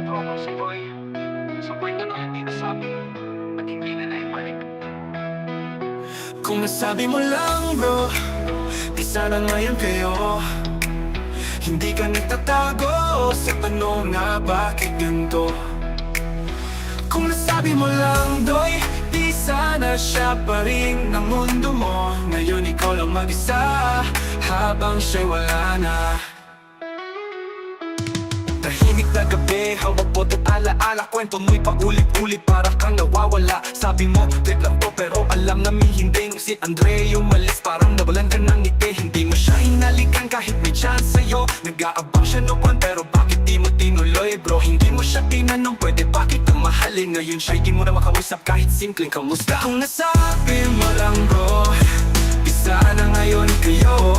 sa tropa si Boy. Sa Boy na hindi nasabi. At hindi na naibalik. Kung nasabi mo lang bro Di sana ngayon kayo Hindi ka nagtatago Sa tanong nga bakit ganito Kung nasabi mo lang doy Di sana siya pa rin ng mundo mo Ngayon ikaw lang mag-isa Habang siya'y wala na hawak po at alaala Kwento mo'y paulit-ulit para kang nawawala. Sabi mo, trip lang to pero alam namin hindi Si Andre umalis. Parang nabalan ka ng ngiti Hindi mo siya hinalikan. Kahit may chance sa'yo Nag-aabang siya noon. Pero bakit di mo tinuloy bro? Hindi mo siya tinanong pwede bakit ang mahalin? Ngayon siya'y di mo na makausap kahit simpleng kamusta. Kung nasabi mo lang bro Isa na ngayon kayo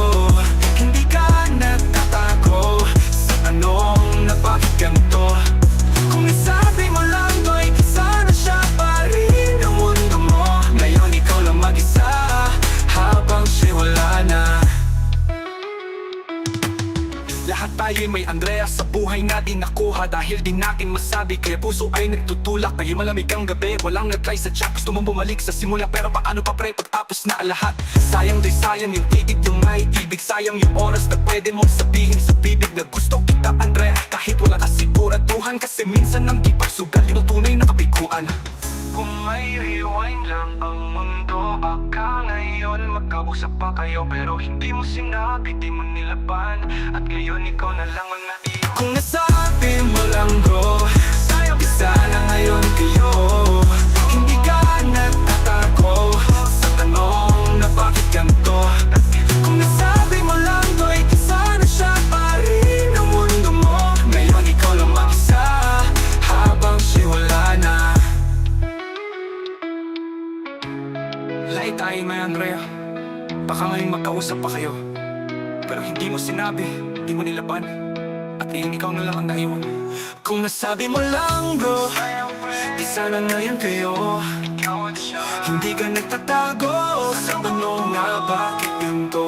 tayo'y may Andrea sa buhay natin nakuha Dahil di natin masabi kaya puso ay nagtutulak. Ngayon malamig ang gabi, walang nag-try sa chat. Gusto mong bumalik sa simula pero paano pa pre? Pagtapos na lahat. Sayang di sayang yung titig ng may ibig. Sayang yung oras na pwede mong sabihin sa bibig Na gusto kita Andrea. Kahit wala ka siguraduhan Kasi minsan ang di pagsugal yung tunay na kapikuan? Kung may rewind lang ang mundo Baka ngayon magkausap pa kayo Pero hindi mo sinabi, di mo nilaban. At ngayon ikaw na lang ang naiwan. Kung nasabi mo lang bro tayo may Andrea Baka ngayon magkausap pa kayo. Pero hindi mo sinabi, hindi mo nilaban. At ngayon ikaw na lang ang naiwan. Kung nasabi mo lang bro Di sana ngayon kayo. Hindi ka nagtatago. Sa tanong nga bakit ganito